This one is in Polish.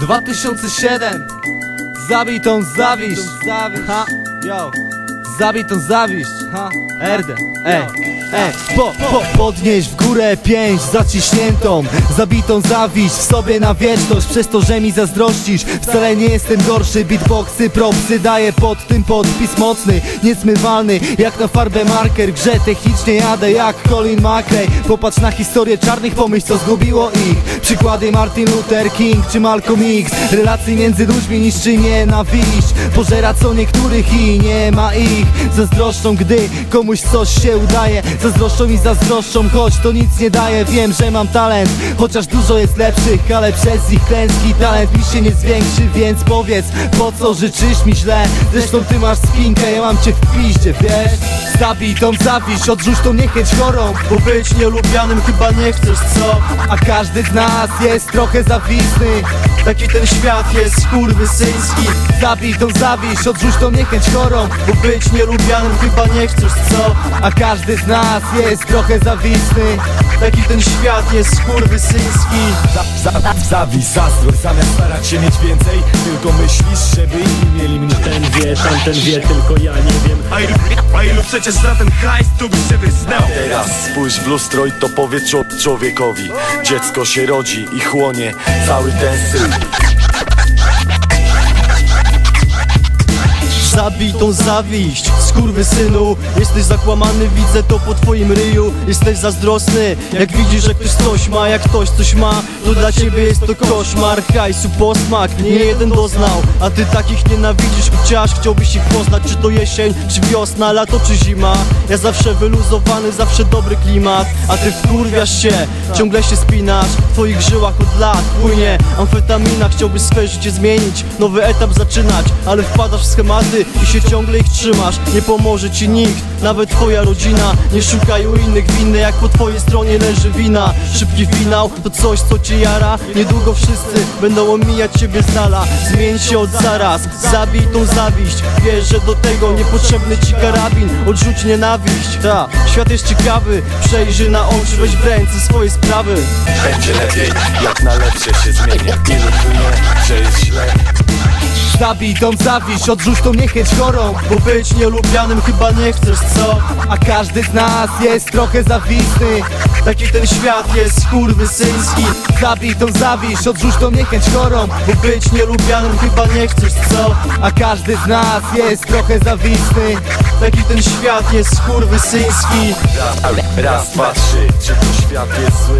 2007 Zabij tą zawiść. Ha, yo. Zabij tą zawiść. Ha, RD Ej, ej po, po, Podnieś w górę pięść zaciśniętą Zabitą zawiść w sobie na wieczność Przez to, że mi zazdrościsz. Wcale nie jestem gorszy Beatboxy, propsy Daję pod tym podpis mocny Niezmywalny Jak na farbę marker grze technicznie jadę jak Colin McRae Popatrz na historię czarnych Pomyśl co zgubiło ich. Przykłady Martin Luther King czy Malcolm X. Relacje między ludźmi niszczy nienawiść. Pożera co niektórych i nie ma ich. Zazdroszczą gdy komuś coś się udaje Zazdroszczą i zazdroszczą choć to nic nie daje. Wiem, że mam talent, chociaż dużo jest lepszych Ale przez ich klęski talent mi się nie zwiększy Więc powiedz, po co życzysz mi źle? Zresztą ty masz spinkę, ja mam cię w piździe, wiesz Zabij tą zawiść, odrzuć tą niechęć chorą. Bo być nielubianym chyba nie chcesz, co? A każdy z nas jest trochę zawisny Taki ten świat jest skurwysyński. Zabij tą zawiść, odrzuć tą niechęć chorą. Bo być nielubianym chyba nie chcesz, co? A każdy z nas jest trochę zawisny Taki ten świat jest skurwysyński. Za, za, zawiść, zazdrość, zamiast starać się mieć więcej Tylko myślisz, żeby inni mieli mniej. Ten wie, tamten wie, tylko ja nie wiem. A ilu, a ilu przecież za ten hajs tu się wysnęło Teraz spójrz w lustro i to powiedz człowiekowi. Dziecko się rodzi i chłonie cały ten syf Zabij tą zawiść, skurwysynu Jesteś zakłamany, widzę to po twoim ryju. Jesteś zazdrosny, jak widzisz, że ktoś coś ma. Jak ktoś coś ma, to dla ciebie jest to koszmar. Hajsu posmak, nie jeden doznał. A ty takich nienawidzisz, chociaż chciałbyś ich poznać. Czy to jesień, czy wiosna, lato, czy zima? Ja zawsze wyluzowany, zawsze dobry klimat. A ty wkurwiasz się, ciągle się spinasz. W twoich żyłach od lat płynie amfetamina. Chciałbyś swe życie zmienić, nowy etap zaczynać. Ale wpadasz w schematy i się ciągle ich trzymasz. Nie pomoże ci nikt, nawet twoja rodzina. Nie szukaj u innych winny, jak po twojej stronie leży wina. Szybki finał to coś co cię jara. Niedługo wszyscy będą omijać ciebie z dala. Zmień się od zaraz, zabij tą zawiść. Wiesz, że do tego niepotrzebny ci karabin. Odrzuć nienawiść, ta, świat jest ciekawy. Przejrzy na oczy, weź w ręce swoje sprawy. Będzie lepiej, jak na lepsze się zmienię Ilu płynie, że jest źle. Zabij tą zawiść, odrzuć tą niechęć Bo być nielubianym chyba nie chcesz, co? A każdy z nas jest trochę zawisny Taki ten świat jest skurwysyński. Zabij tą zawiść, odrzuć tą niechęć chorą. Bo być nielubianym chyba nie chcesz, co? A każdy z nas jest trochę zawisny Taki ten świat jest skurwysyński. Raz, dwa, trzy. Czy to świat jest zły,